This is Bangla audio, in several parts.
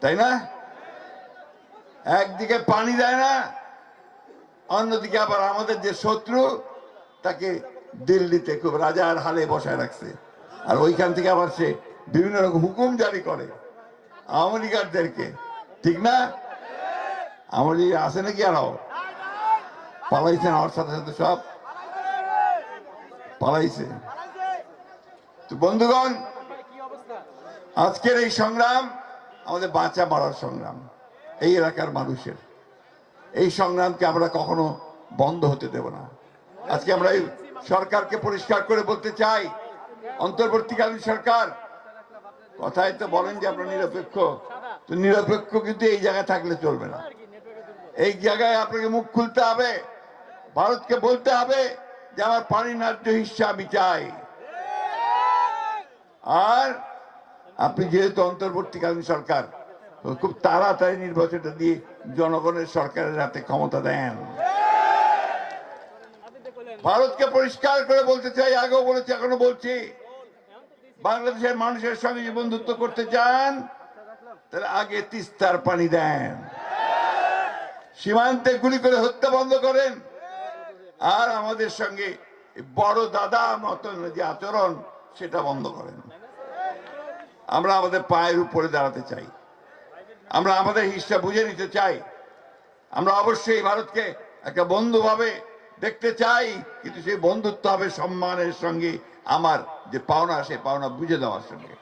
তাই না? একদিকে পানি দেয় না, অন্যদিকে আবার আমাদের যে শত্রু, তাকে দিল্লিতে খুব রাজার হালে বসায় রাখছে। আর ওইখান থেকে আবার সে বিভিন্ন রকম হুকুম জারি করে আওয়ামী লীগারদেরকে। ঠিক না? আওয়ামী আছে নাকি আরও? পালাইছেন আমার সাথে সাথে সব? পালাইছে। তো বন্ধুগণ, আজকের এই সংগ্রাম আমাদের বাঁচা মারার সংগ্রাম, এই এলাকার মানুষের। এই সংগ্রামকে আমরা কখনো বন্ধ হতে দেব না। আজকে আমরা এই সরকারকে পরিষ্কার করে বলতে চাই, অন্তর্বর্তীকালীন সরকার, কথায় তো বলেন যে আপনার নিরপেক্ষ। তো নিরপেক্ষ কিন্তু এই জায়গায় থাকলে চলবে না। এই জায়গায় আপনাকে মুখ খুলতে হবে, ভারতকে বলতে হবে যে আমার পানি ন্যায্য হিসা আমি চাই। আর আপনি যেহেতু অন্তর্বর্তীকালীন সরকার খুব তাড়াতাড়ি নির্বাচনটা দিয়ে জনগণের সরকারের হাতে ক্ষমতা দেন। ভারতকে পরিষ্কার করে বলতে চাই, আগেও বলেছি, এখনও বলছি, বাংলাদেশের মানুষের সঙ্গে যে বন্ধুত্ব করতে চান, তাহলে আগে তিস্তার পানি দেন। সীমান্তে গুলি করে হত্যা বন্ধ করেন। আর আমাদের সঙ্গে বড় দাদা মতন যে আচরণ, সেটা বন্ধ করেন। আমরা আমাদের পায়ের উপরে দাঁড়াতে চাই। আমরা আমাদের হিসা বুঝে নিতে চাই। আমরা অবশ্যই ভারতকে একটা বন্ধু ভাবে দেখতে চাই, কিন্তু সেই বন্ধুত্ব হবে সম্মানের সঙ্গে আমার যে পাওনা, সেই পাওনা বুঝে দেওয়ার সঙ্গে।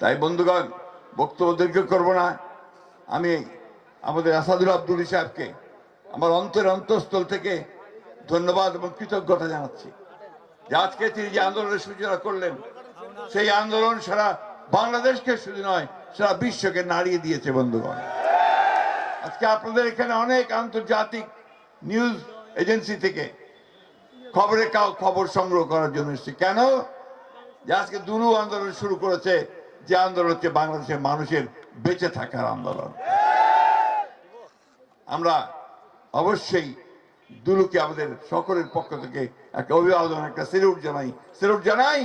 তাই বন্ধুগণ, বক্তব্য দীর্ঘ করব না। আমি আমাদের আসাদুল আব্দুল সাহেবকে আমার অন্তর অন্তঃস্থল থেকে ধন্যবাদ এবং কৃতজ্ঞতা জানাচ্ছি। যে আজকে তিনি যে আন্দোলনের সূচনা করলেন সেই আন্দোলন সারা বাংলাদেশকে শুধু নয়, সারা বিশ্বকে নাড়িয়ে দিয়েছে বন্ধুগণ। আজকে আপনাদের এখানে অনেক আন্তর্জাতিক নিউজ এজেন্সি থেকে খবরে কাউ খবর সংগ্রহ করার জন্য এসেছে। কেন? যে আজকে দুরু আন্দোলন শুরু করেছে, যে আন্দোলন হচ্ছে বাংলাদেশের মানুষের বেঁচে থাকার আন্দোলন। আমরা অবশ্যই দুলুকে আমাদের সকলের পক্ষ থেকে একটা অভিবাদন, একটা সেলুট জানাই। সেলুট জানাই?